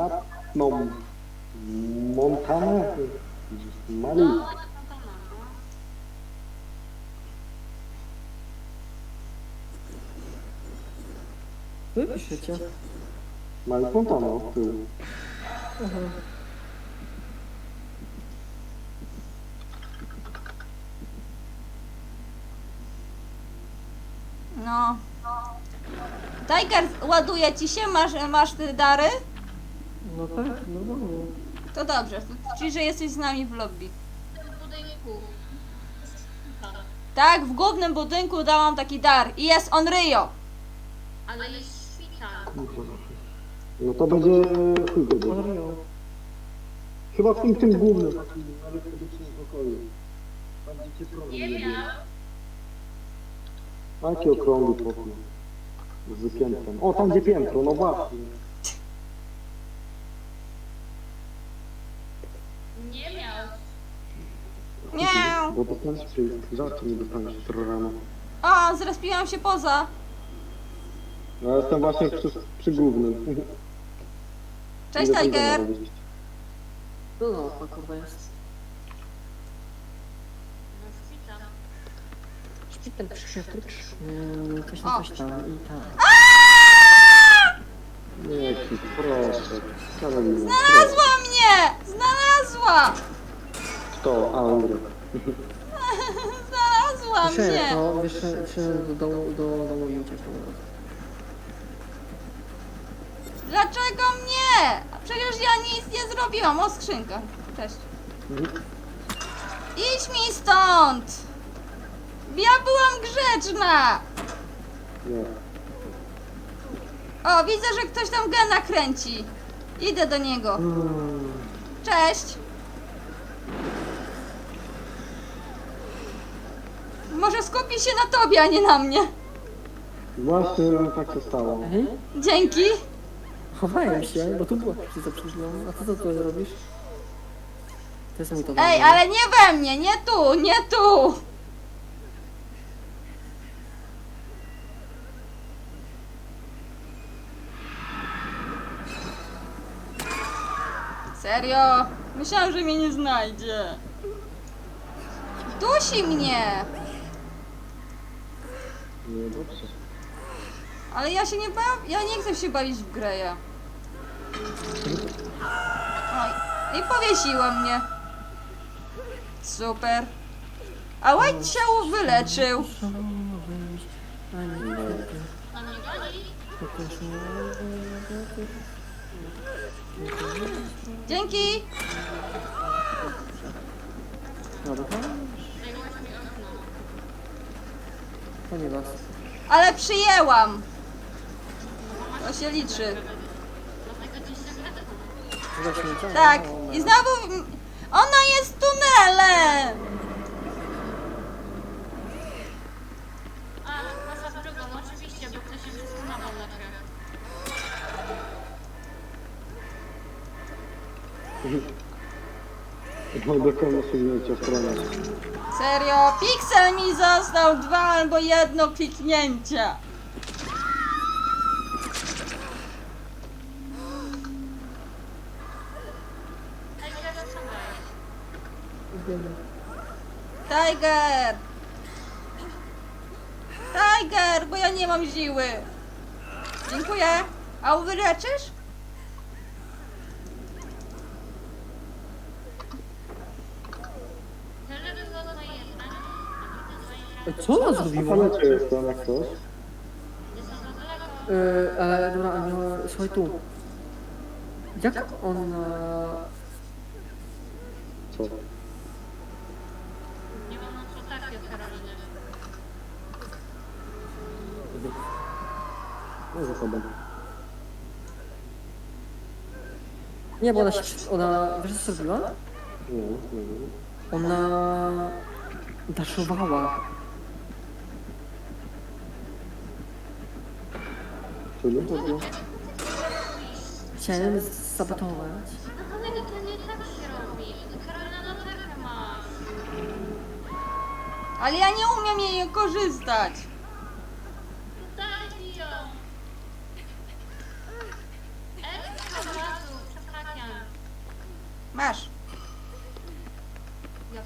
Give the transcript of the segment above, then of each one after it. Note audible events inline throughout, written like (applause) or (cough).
granatną Montanę. Mali. No, tak, no, no. Wy piszecie. Mali Fontana od tyłu. Aha. No. Tiger, ładuje ci się? Masz, masz te dary? No tak, normalnie. To dobrze, czyli że jesteś z nami w lobby. W tym budynku. Tak. W głównym budynku dałam taki dar i jest on Rio. Ale jest szpital. No to będzie chuj będzie. Mario. Chyba w tym, tym głównym takim elektrycznym pokoju. Nie nie miał. było. Taki okrągły pokój. Z wypiętkiem. O, tam gdzie piętro, no właśnie. Nie. Bo dostaniesz przy żarcie nie dostaniesz jutro rano. O, zrespiłam się poza. No, Ja jestem właśnie przy, przy głównym. Cześć Idę tam Tiger. zarobić. No no, pakowa jest. No szpital. Psychiatryczny, coś O. tam, coś tam i tak. Nie, proszę. Znalazła mnie! Znalazła! Kto? A, Andrzej. Znalazła Wyszedłem, mnie! no, wyszedłem wyszedłem do domu, do domu i uciekłem. Dlaczego mnie? A Przecież ja nic nie zrobiłam. O, skrzynka. Cześć. Mhm. Idź mi stąd! Ja byłam grzeczna! Nie. O, widzę, że ktoś tam gena kręci. Idę do niego. Hmm. Cześć. Może skupi się na tobie, a nie na mnie. Właśnie tak się stało. Ej, Dzięki. chowałem się, bo tu była przed chwilą. A co ty tu robisz? To jest mój to Ej, ale nie we mnie, nie tu, nie tu. Serio? Myślałam, że mnie nie znajdzie. Dusi mnie. Nie. Ale ja się nie bawię, ja nie chcę się bawić w grę, ja. Oj, i powiesiło mnie. Super. A White ciało wyleczył. Dzięki. Was. Ale przyjęłam. To się liczy. Tak. I znowu... Ona jest tunelem. No dokładnie sięgnięcia w stronę. Serio, piksel mi został dwa albo jedno kliknięcia. Tiger. Tiger, bo ja nie mam siły. Dziękuję. A wyleczysz? Tyle było to jedna. Ej, Co ona zrobiła? palecie jak coś. Jestem za daleko. Yy, ale dobra, no, słuchaj tu. Jak ona... Co? Nie mam na co trafię od Karoliny. No za sobą. Nie, bo ona się... Ona... Wiesz co zrobiła? Nie, nie wiem. Ona... Daszowała. Czyli? Chciałem sabotować. No ale to nie tak się robi. Karolina na tarkę masz. Ale ja nie umiem jej korzystać. Daj mi ją. Ekstra razu. Masz. Ja.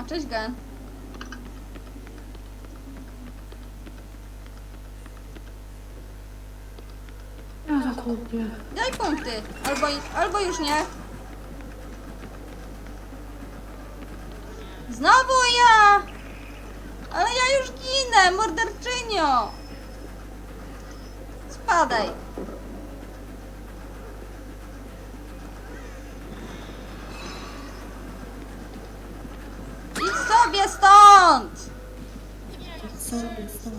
O, cześć Gen. kupię. Daj punkty. Albo, albo już nie. Znowu ja! Ale ja już ginę, morderczynio! Spadaj. Idź sobie stąd! Co jest to?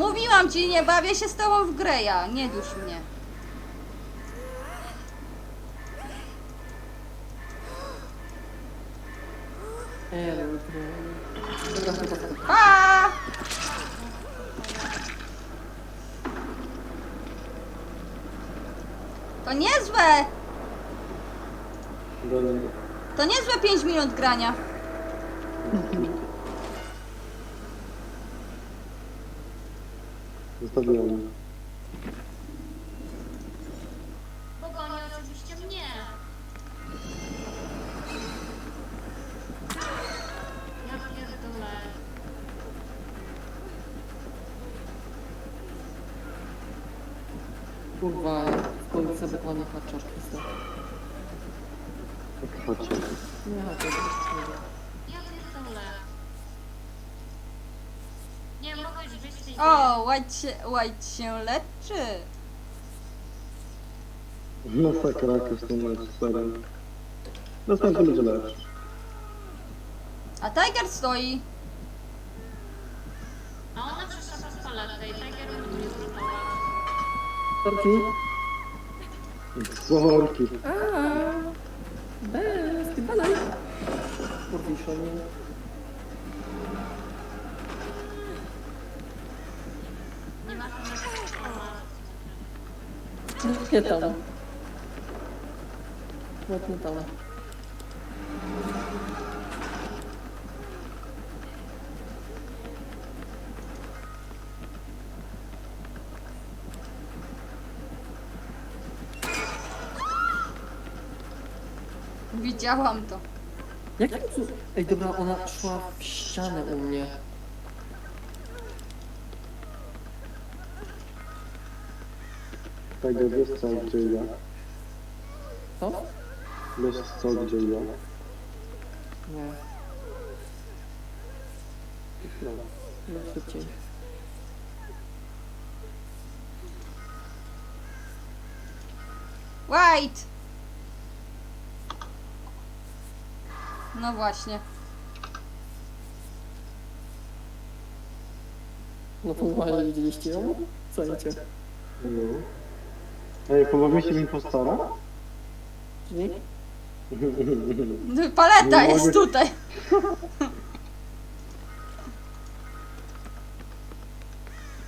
Mówiłam ci, nie bawię się z tobą w grę ja. Nie dusz mnie. Pa! To niezłe! To niezłe 5 minut grania. Zostawiam. Pogoni oczywiście mnie. Ja pierdolę. Kurwa, w końcu wykonanie hacza pizda. Chodźcie. Nie to jest Z tej O, White się, White się leczy. Masakra ten mecz, serio. Następny będzie lepszy. A Tiger stoi. A ona przeszła przez paletę i Tiger mnie nie zrzucała. Torki? Zorki. Aaa! Bez, ty badaj! Kurwiszo, nie? Nie ma Nie tam. Ładnie tam. Widziałam to. Cu... Ej, dobra, ona szła w ścianę u mnie. Tego wiesz co, gdzie ja? Co? Wiesz co, gdzie ja? Nie, No. no szybciej. White! No właśnie. No to normalnie widzieliście ją? Co idzie? No. Ej, pobawi się mi impostora? Czyli? (laughs) No, Paleta Nie jest mogę- tutaj.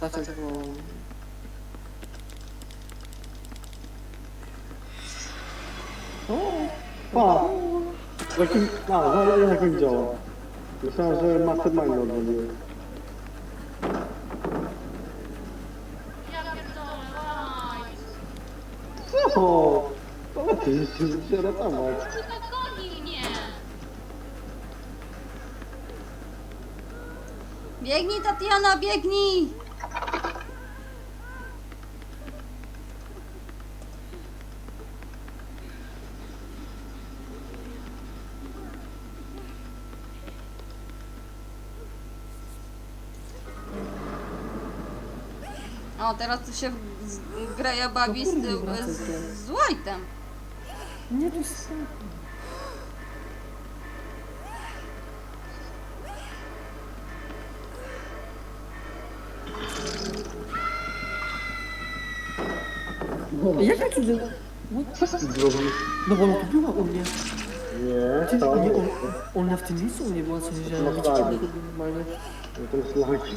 Dlaczego? Pa! Jakim... A, za jak on działa. Myślałem, że mastermind odwaliłem. Ja pierdolę, łaj. Co? Ale ty się goni mnie. Biegnij, Tatiana, biegnij! O, teraz tu się Greja bawi z, z, z White'em. Nie, to jest... Jaka cudem? Co ty zrobił? No bo ona tu była u mnie. Nie, Ty, to nie, on, ona w tym miejscu u mnie była, coś, że No ona tak. widzicie normalnie. To jest laki.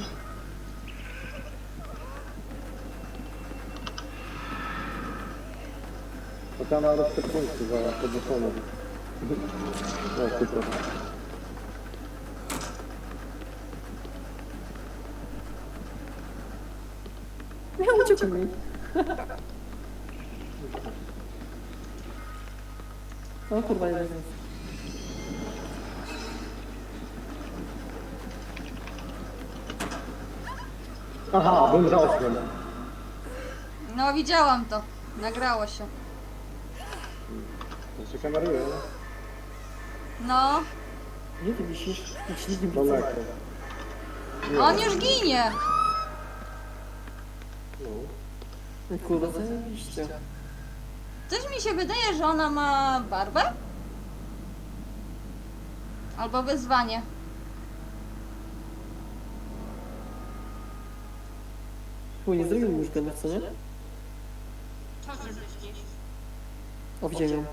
Tam ma resztę punktów za podnoszone. No, super. Ja uciekł mi. O kurwa, jeden jest. Aha, za ostrym. No widziałam to. Nagrało się. To się kameruje, No, Gdzie ty nie no? widzę. Daleko. Nie, on już ginie. no. Kurwa, zajebiście. Coś mi się wydaje, że ona ma barbę? Albo wyzwanie. Chuj, nie zrobimy już genów, co nie? Co? O, widziałem ją.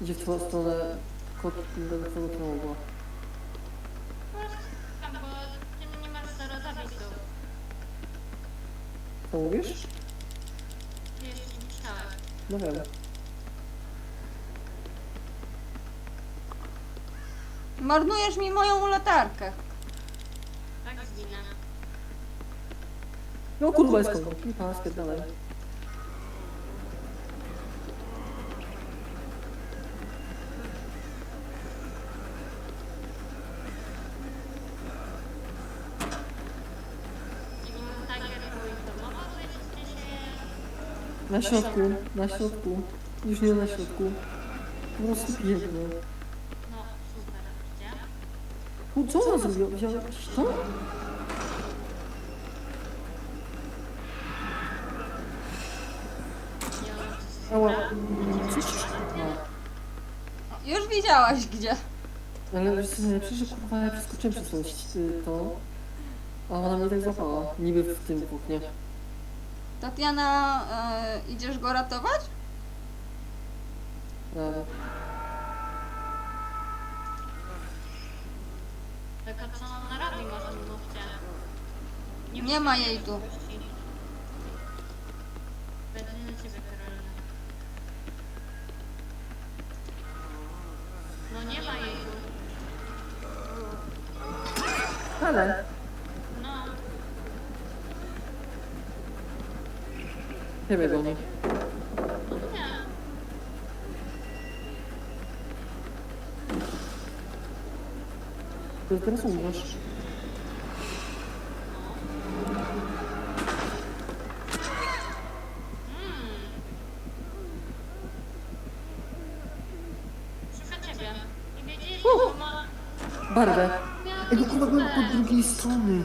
Idzie w twoją stronę kot do twojego tronu była. Tam, bo ty nie masz zero zapisów. Co mówisz? Jeszcze nie czytałem. No wiem. Marnujesz mi moją latarkę. Tak zginę. No kurwa jest kogo. I pan spierdalaj. I Tiger poinformował, że jesteście... Na środku, na środku. Już nie na środku. Po prostu pięknie. No, super, gdzie? Chuj, co ona zrobiła? Wzięła jakiś to? Ała. Coś... No. Już widziałaś gdzie. Ale wiesz co najlepsze, że kurwa ja przeskoczyłem przez tą ści- to. A ona mnie tak złapała. Niby w tym kuchnie. Tatiana, e, idziesz go ratować? Ale... Tylko co ona robi, może mówcie. Nie ma jej tu. Będzie na ciebie, Karolina. No nie ma jej tu. Ale... Ciebie goni. no nie. To teraz umrzesz. Szuka ciebie. I wiedzieliście, że ma... Barwę. Miała Ej, no być kurwa, byłem super. po drugiej strony.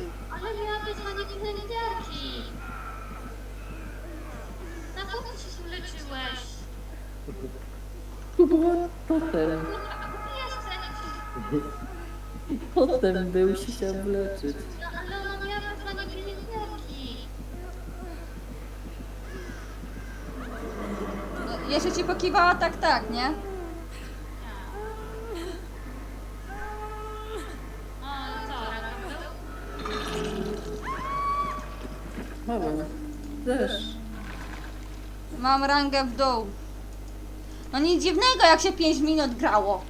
Była totem. Totem był się chciał wyleczyć. No, ale ona miała Jeszcze ci pokiwała tak, tak, nie? O? Małem. Też. Mam rangę w dół. No nic dziwnego, jak się 5 minut grało.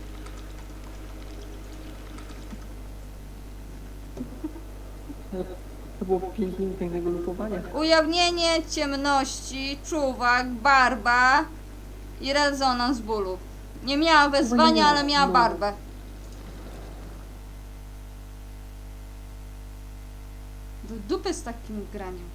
To było pięć minut pięknego lupowania. Ujawnienie ciemności, czuwak, barba i rezonans bólu. Nie miała wezwania, ale miała No. barbę. Do dupy z takim graniem.